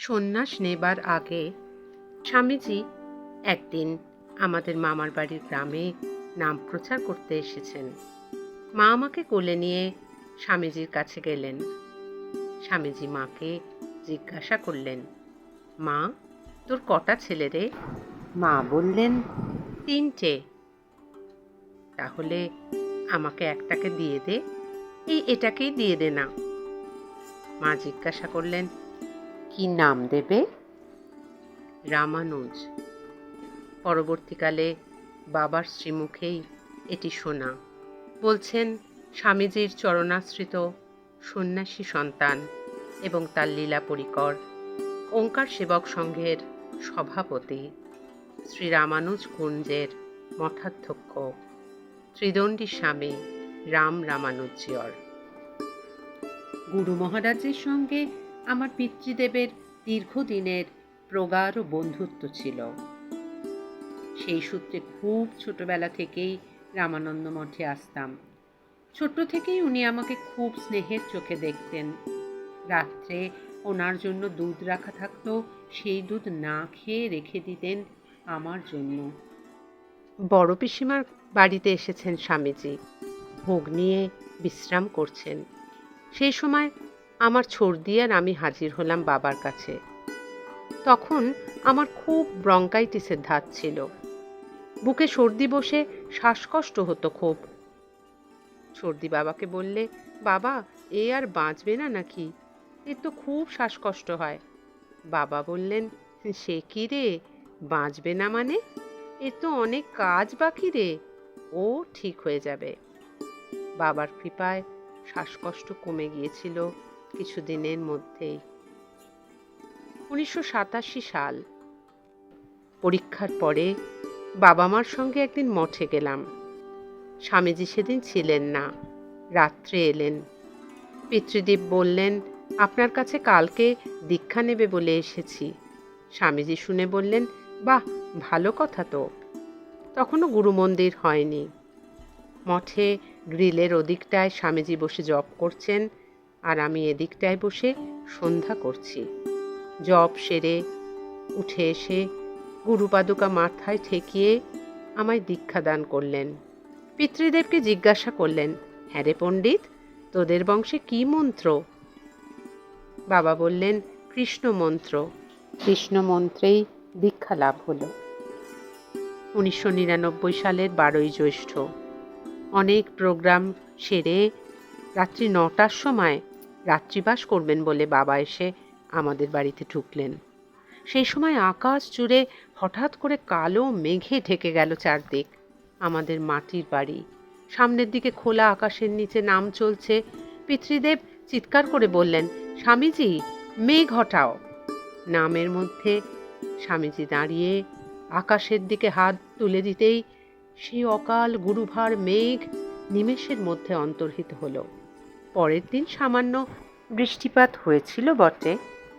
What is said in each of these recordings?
সন্ন্যাস নেবার আগে স্বামীজি একদিন আমাদের মামার বাড়ির গ্রামে নাম প্রচার করতে এসেছেন। মা আমাকে কোলে নিয়ে স্বামীজির কাছে গেলেন। স্বামীজি মাকে জিজ্ঞাসা করলেন, মা, তোর কটা ছেলে রে? মা বললেন, তিনটে। তাহলে আমাকে একটাকে দিয়ে দে। এই এটাকেই দিয়ে দে না। মা জিজ্ঞাসা করলেন কি নাম দেবে? রামানুজ। পরবর্তীকালে বাবার শ্রীমুখেই এটি শোনা। বলছেন, স্বামীজির চরণাশ্রিত সন্ন্যাসী সন্তান এবং তার লীলা পরিকর। ওঙ্কার সেবক সংঘের সভাপতি। শ্রী রামানুজ কুঞ্জের মঠাধ্যক্ষ। ত্রিদণ্ডী স্বামী রাম রামানুজ্জর গুরু মহারাজের সঙ্গে আমার পিতৃদেবের দীর্ঘদিনের প্রগাঢ় বন্ধুত্ব ছিল। সেই সূত্রে খুব ছোটবেলা থেকেই রামানন্দ মঠে আসতাম। ছোট্ট থেকেই উনি আমাকে খুব স্নেহের চোখে দেখতেন। রাত্রে ওনার জন্য দুধ রাখা থাকতো, সেই দুধ না খেয়ে রেখে দিতেন আমার জন্য। বড় পিসিমার বাড়িতে এসেছেন স্বামীজি। ভোগ নিয়ে বিশ্রাম করছেন। সেই সময় আমার সর্দি আর আমি হাজির হলাম বাবার কাছে। তখন আমার খুব ব্রঙ্কাইটিসের ধাত ছিল। বুকে সর্দি বসে শ্বাসকষ্ট হতো খুব। সর্দি বাবাকে বললে, বাবা, এ আর বাঁচবে না নাকি? এর তো খুব শ্বাসকষ্ট হয়। বাবা বললেন, সে কি রে? বাঁচবে না মানে? এর তো অনেক কাজ বাকি রে। ও ঠিক হয়ে যাবে। বাবার কৃপায় শ্বাসকষ্ট কমে গিয়েছিল। কিছুদিনের মধ্যেই। উনিশশো সাতাশি সাল। পরীক্ষার পরে বাবা মার সঙ্গে একদিন মঠে গেলাম। স্বামীজি সেদিন ছিলেন না, রাত্রে এলেন। পিতৃদেব বললেন, আপনার কাছে কালকে দীক্ষা নেবে বলে এসেছি। স্বামীজি শুনে বললেন, বাহ, ভালো কথা তো। তখনও গুরু মন্দির হয়নি। মঠে গ্রিলের ওদিকটায় স্বামীজি বসে জপ করছেন আর আমি এদিকটায় বসে সন্ধ্যা করছি। জপ সেরে উঠে এসে গুরুপাদুকা মাথায় ঠেকিয়ে আমায় দীক্ষা দান করলেন। পিতৃদেবকে জিজ্ঞাসা করলেন হ্যাঁ রে পণ্ডিত, তোদের বংশে কি মন্ত্র? বাবা বললেন, কৃষ্ণ মন্ত্র। কৃষ্ণ মন্ত্রেই দীক্ষা লাভ হলো। উনিশশো নিরানব্বই সালের বারোই জ্যৈষ্ঠ। অনেক প্রোগ্রাম সেরে রাত্রি নটার সময় রাত্রিবাস করবেন বলে বাবা এসে আমাদের বাড়িতে ঢুকলেন। সেই সময় আকাশ জুড়ে হঠাৎ করে কালো মেঘে ঢেকে গেল চারদিক। আমাদের মাটির বাড়ি। সামনের দিকে খোলা আকাশের নিচে নাম চলছে। পিতৃদেব চিৎকার করে বললেন, স্বামীজি, মেঘ হটাও। নামের মধ্যে স্বামীজি দাঁড়িয়ে আকাশের দিকে হাত তুলে দিতেই সেই অকাল গুরুভার মেঘ নিমেষের মধ্যে অন্তর্হিত হলো। পরের দিন সামান্য বৃষ্টিপাত হয়েছিল বটে,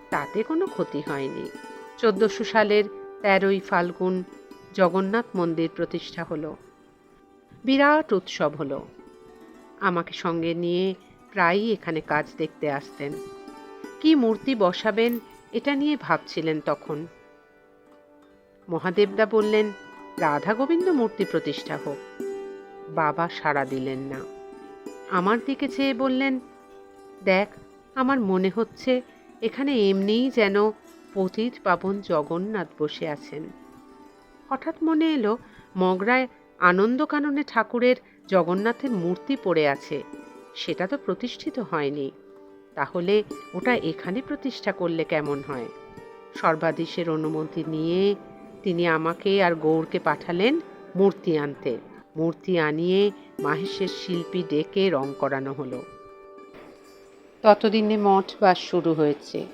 তাতে কোনো ক্ষতি হয়নি। চোদ্দশো সালের তেরোই ফাল্গুন জগন্নাথ মন্দির প্রতিষ্ঠা হলো। বিরাট উৎসব হলো। আমাকে সঙ্গে নিয়ে প্রায়ই এখানে কাজ দেখতে আসতেন। কি মূর্তি বসাবেন এটা নিয়ে ভাবছিলেন তখন। মহাদেবদা বললেন, রাধা গোবিন্দ মূর্তি প্রতিষ্ঠা হোক। বাবা সাড়া দিলেন না। আমার দিকে চেয়ে বললেন, দেখ, আমার মনে হচ্ছে এখানে এমনিই যেন পতিত পাবন জগন্নাথ বসে আছেন। হঠাৎ মনে এলো, মগরায় আনন্দকাননে ঠাকুরের জগন্নাথের মূর্তি পড়ে আছে, সেটা তো প্রতিষ্ঠিত হয়নি। তাহলে ওটা এখানে প্রতিষ্ঠা করলে কেমন হয়? সর্বাধীশের অনুমতি নিয়ে তিনি আমাকে আর গৌরকে পাঠালেন মূর্তি আনতে। মূর্তি আনিয়ে মাহেশের শিল্পী ডেকে রং করানো হলো। ততদিনে মঠ বাস শুরু হয়েছে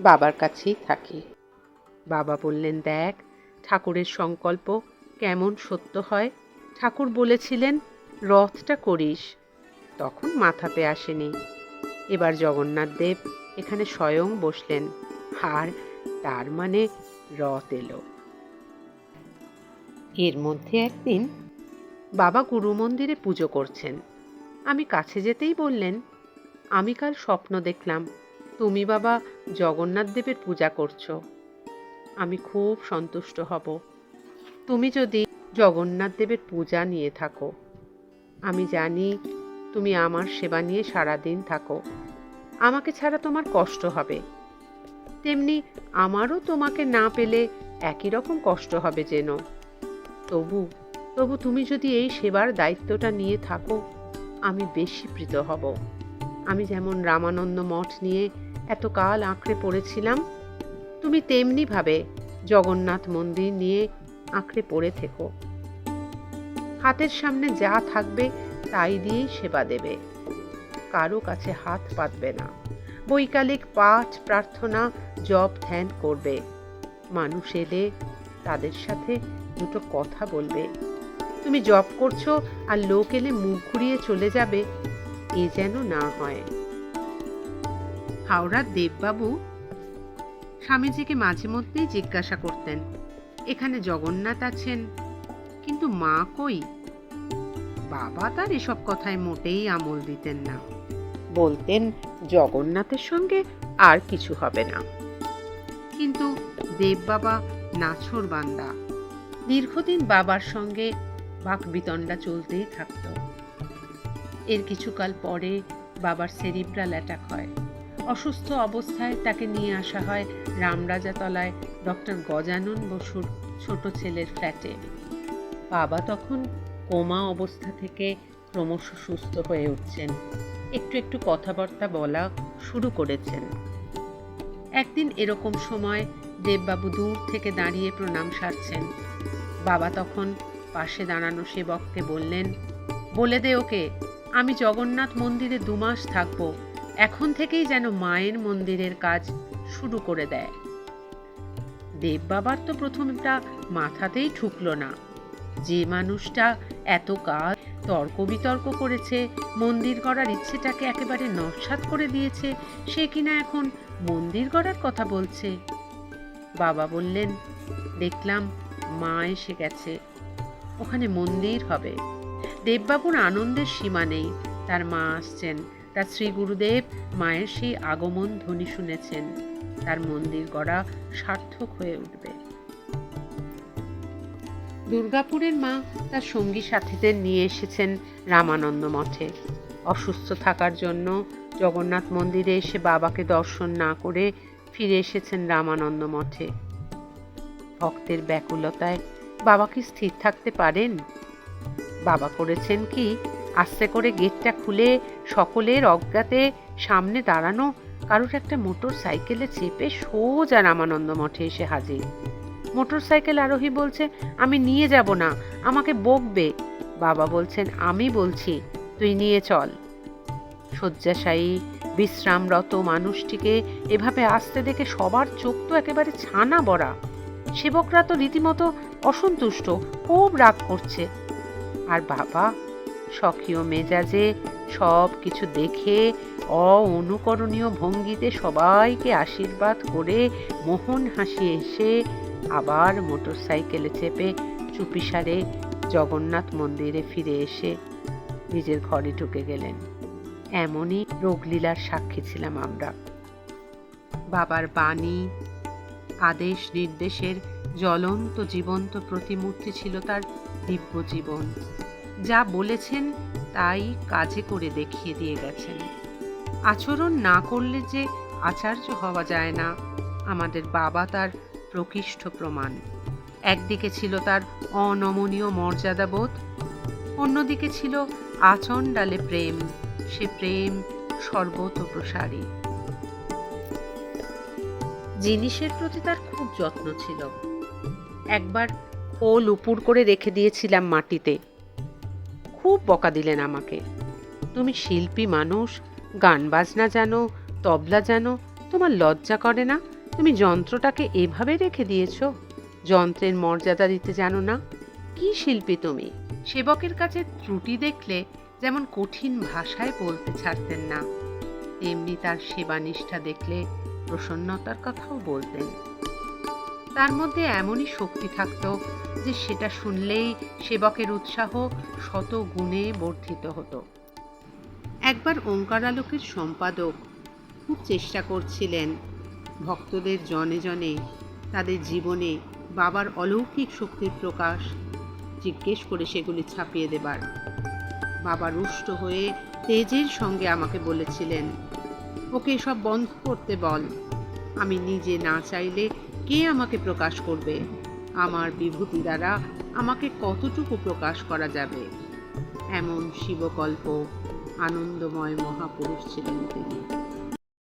বাবার কাছেই থাকি। বাবা বললেন দেখ ঠাকুরের সংকল্প কেমন সত্য হয়? ঠাকুর বলেছিলেন রথটা করিস। তখন মাথাতে আসেনি। এবার জগন্নাথ দেব এখানে স্বয়ং বসলেন। আর তার মানে রথ এলো। এর মধ্যে একদিন বাবা গুরু মন্দিরে পুজো করছেন। আমি কাছে যেতেই বললেন, আমি কাল স্বপ্ন দেখলাম। তুমি বাবা জগন্নাথ দেবের পূজা করছ। আমি খুব সন্তুষ্ট হব। তুমি যদি জগন্নাথ দেবের পূজা নিয়ে থাকো। আমি জানি তুমি আমার সেবা নিয়ে সারাদিন থাকো। আমাকে ছাড়া তোমার কষ্ট হবে। তেমনি আমারও তোমাকে না পেলে একই রকম কষ্ট হবে যেন। তবু তবু তুমি যদি এই সেবার দায়িত্বটা নিয়ে থাকো, আমি বেশি প্রীত হব। আমি যেমন রামানন্দ মঠ নিয়ে এত কাল আঁকড়ে পড়েছিলাম, তুমি তেমনিভাবে জগন্নাথ মন্দির নিয়ে আঁকড়ে পড়ে থেকো। হাতের সামনে যা থাকবে তাই দিয়েই সেবা দেবে। কারও কাছে হাত পাতবে না। বৈকালিক পাঠ, প্রার্থনা, জপ, ধ্যান করবে। মানুষ এলে তাদের সাথে দুটো কথা বলবে। তুমি জব করছ আর লোক এলে মুখ ঘুরিয়ে চলে যাবে, এ যেন না হয়। হাওড়ার দেববাবু স্বামীজিকে মাঝে মধ্যেই জিজ্ঞাসা করতেন, এখানে জগন্নাথ আছেন, কিন্তু মা কই? বাবা তার এসব কথায় মোটেই আমল দিতেন না। বলতেন, জগন্নাথের সঙ্গে আর কিছু হবে না। কিন্তু দেব বাবা নাছর বান্দা দীর্ঘদিন বাবার সঙ্গে বাকবিতণ্ডা চলতেই থাকত। এর কিছুকাল পরে বাবার সেরিব্রাল অ্যাটাক হয়। অসুস্থ অবস্থায় তাকে নিয়ে আসা হয় রামরাজাতলায় ডক্টর গজানন বসুর ছোট ছেলের ফ্ল্যাটে। বাবা তখন কোমা অবস্থা থেকে ক্রমশ সুস্থ হয়ে উঠছেন। একটু একটু কথাবার্তা বলা শুরু করেছেন। একদিন এরকম সময় দেববাবু দূর থেকে দাঁড়িয়ে প্রণাম সারছেন। বাবা তখন পাশে দাঁড়ানো সেবককে বললেন, বলে দে ওকে, আমি জগন্নাথ মন্দিরে দু মাস থাকব, এখন থেকেই যেন মায়ের মন্দিরের কাজ শুরু করে দেয়। দেব বাবার তো প্রথমটা মাথাতেই ঠুকলো না। যে মানুষটা এত কাজ, তর্ক বিতর্ক করেছে, মন্দির গড়ার ইচ্ছেটাকে একেবারে নস্বাত করে দিয়েছে, সে কিনা এখন মন্দির গড়ার কথা বলছে? বাবা বললেন, দেখলাম মা এসে গেছে। ওখানে মন্দির হবে। দেববাবুর আনন্দের সীমা নেই। তার মা আসছেন। তার শ্রী গুরুদেব মায়ের সেই আগমন ধ্বনি শুনেছেন। তার মন্দির গড়া সার্থক হয়ে উঠবে। দুর্গাপুরের মা তার সঙ্গী সাথীদের নিয়ে এসেছেন রামানন্দ মঠে। অসুস্থ থাকার জন্য জগন্নাথ মন্দিরে এসে বাবাকে দর্শন না করে ফিরে এসেছেন রামানন্দ মঠে। ভক্তের ব্যাকুলতায় বাবা কি স্থির থাকতে পারেন? বাবা করেছেন কি? আস্তে করে গেটটা খুলে সকলের অজ্ঞাতে সামনে দাঁড়ানো, কারোর একটা মোটর সাইকেলে চেপে সোজা রামানন্দ মঠে এসে হাজির। মোটর সাইকেল আরোহী বলছে, আমি নিয়ে যাব না, আমাকে বকবে। বাবা বলছেন, আমি বলছি, তুই নিয়ে চল। শয্যাশায়ী, বিশ্রামরত মানুষটিকে এভাবে আসতে দেখে সবার চোখ তো একেবারে ছানা বড়া। সেবকরা তো রীতিমতো অসন্তুষ্ট, খুব রাগ করছে। আর বাবা, স্বকীয় মেজাজে সব কিছু দেখে অনুকরণীয় ভঙ্গিতে সবাইকে আশীর্বাদ করে মোহন হাসি এসে আবার মোটর সাইকেলে চেপে চুপিসারে জগন্নাথ মন্দিরে ফিরে এসে নিজের ঘরে ঢুকে গেলেন। এমনই রোগলীলার সাক্ষী ছিলাম আমরা। বাবার বাণী আদেশ নির্দেশের জ্বলন্ত জীবন্ত প্রতিমূর্তি ছিল তার দিব্য জীবন। যা বলেছেন তাই কাজে করে দেখিয়ে দিয়ে গেছেন। আচরণ না করলে যে আচার্য হওয়া যায় না, আমাদের বাবা তার প্রকৃষ্ট প্রমাণ। একদিকে ছিল তার অনমনীয় মর্যাদাবোধ, অন্যদিকে ছিল আচণ্ডালে প্রেম, সে প্রেম সর্বত প্রসারী জিনিসের প্রতি তার খুব যত্ন ছিল। একবার খোল উপুর করে রেখে দিয়েছিলাম মাটিতে। খুব বকা দিলেন আমাকে। তুমি শিল্পী মানুষ, গান বাজনা জানো, তবলা জানো, তোমার লজ্জা করে না? তুমি যন্ত্রটাকে এভাবে রেখে দিয়েছ? যন্ত্রের মর্যাদা দিতে জানো না? কি শিল্পী তুমি? সেবকের কাছে ত্রুটি দেখলে যেমন কঠিন ভাষায় বলতে ছাড়তেন না, তেমনি তার সেবা নিষ্ঠা দেখলে প্রসন্নতার কথাও বলতেন। তার মধ্যে এমনই শক্তি থাকত যে সেটা শুনলেই সেবকের উৎসাহ শত গুণে বর্ধিত হতো। একবার ওঙ্কারালোকের সম্পাদক খুব চেষ্টা করছিলেন ভক্তদের জনে জনে তাদের জীবনে বাবার অলৌকিক শক্তির প্রকাশ জিজ্ঞেস করে সেগুলি ছাপিয়ে দেবার। বাবা রুষ্ট হয়ে তেজের সঙ্গে আমাকে বলেছিলেন ওকে সব বন্ধ করতে বল। আমি নিজে না চাইলে কে আমাকে প্রকাশ করবে? আমার বিভূতি দ্বারা আমাকে কতটুকু প্রকাশ করা যাবে? এমন শিবকল্প, আনন্দময় মহাপুরুষ ছিলেন তিনি।